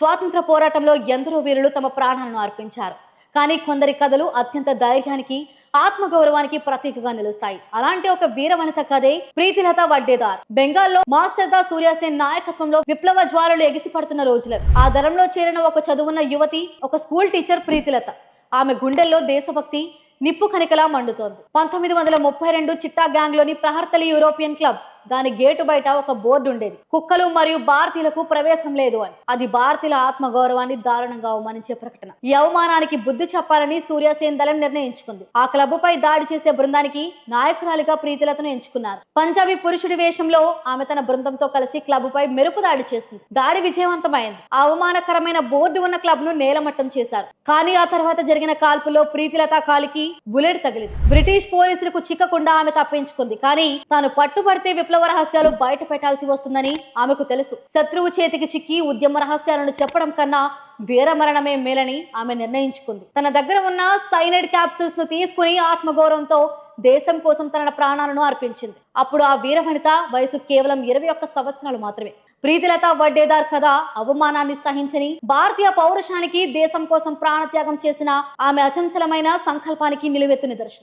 స్వాతంత్ర పోరాటంలో ఎందరో వీరులు తమ ప్రాణాలను అర్పించారు. కానీ కొందరి కథలు అత్యంత ధైర్యానికి ఆత్మగౌరవానికి ప్రతీకగా నిలుస్తాయి. అలాంటి ఒక వీరవనిత కథే ప్రీతిలత వడ్డేదార్. బెంగాల్లో మాస్టర్ దా సూర్యాసేన్ నాయకత్వంలో విప్లవ జ్వాలలు ఎగిసిపడుతున్న రోజులు. ఆ దరంలో చేరిన ఒక చదువున్న యువతి ఒక స్కూల్ టీచర్ ప్రీతిలత. ఆమె గుండెల్లో దేశభక్తి నిప్పు కనికలా మండుతోంది. పంతొమ్మిది వందల ముప్పై రెండు చిట్టా గ్యాంగ్లోని ప్రహర్తలి యూరోపియన్ క్లబ్ దాని గేటు బయట ఒక బోర్డు ఉండేది. కుక్కలు మరియు భారతీయులకు ప్రవేశం లేదు అని. అది భారతీయుల ఆత్మ గౌరవాన్ని దారుణంగా అవమానించే ప్రకటన. ఈ అవమానానికి బుద్ధి చెప్పాలని సూర్యసేన్ దళం నిర్ణయించుకుంది. ఆ క్లబ్ పై దాడి చేసే బృందానికి నాయకురాలిగా ప్రీతిలతను ఎంచుకున్నారు. పంజాబీ పురుషుడి వేషంలో ఆమె తన బృందంతో కలిసి క్లబ్ పై మెరుపు దాడి చేసింది. దాడి విజయవంతమైంది. అవమానకరమైన బోర్డు ఉన్న క్లబ్ను నేలమట్టం చేశారు. కానీ ఆ తర్వాత జరిగిన కాల్పులో ప్రీతిలత కాలికి బుల్లెట్ తగిలింది. బ్రిటిష్ పోలీసులకు చిక్కకుండా ఆమె తప్పించుకుంది. కానీ తాను పట్టుబడితే విప్లవ రహస్యాలు బయట పెట్టాల్సి వస్తుందని ఆమెకు తెలుసు. శత్రువు చేతికి చిక్కి ఉద్యమ రహస్యాలను చెప్పడం కన్నా వీరమరణమే మేలని ఆమె నిర్ణయించుకుంది. తన దగ్గర ఉన్న సైనైడ్ క్యాప్సిల్స్ను తీసుకుని ఆత్మగౌరవంతో దేశం కోసం తన ప్రాణాలను అర్పించింది. అప్పుడు ఆ వీరవనిత వయసు కేవలం ఇరవై ఒక్క సంవత్సరాలు మాత్రమే. ప్రీతిలత వడ్డేదార్ కథ అవమానాన్ని సహించని భారతీయ పౌరుషానికి దేశం కోసం ప్రాణత్యాగం చేసిన ఆమె అచంచలమైన సంకల్పానికి నిలువెత్తు నిదర్శనం.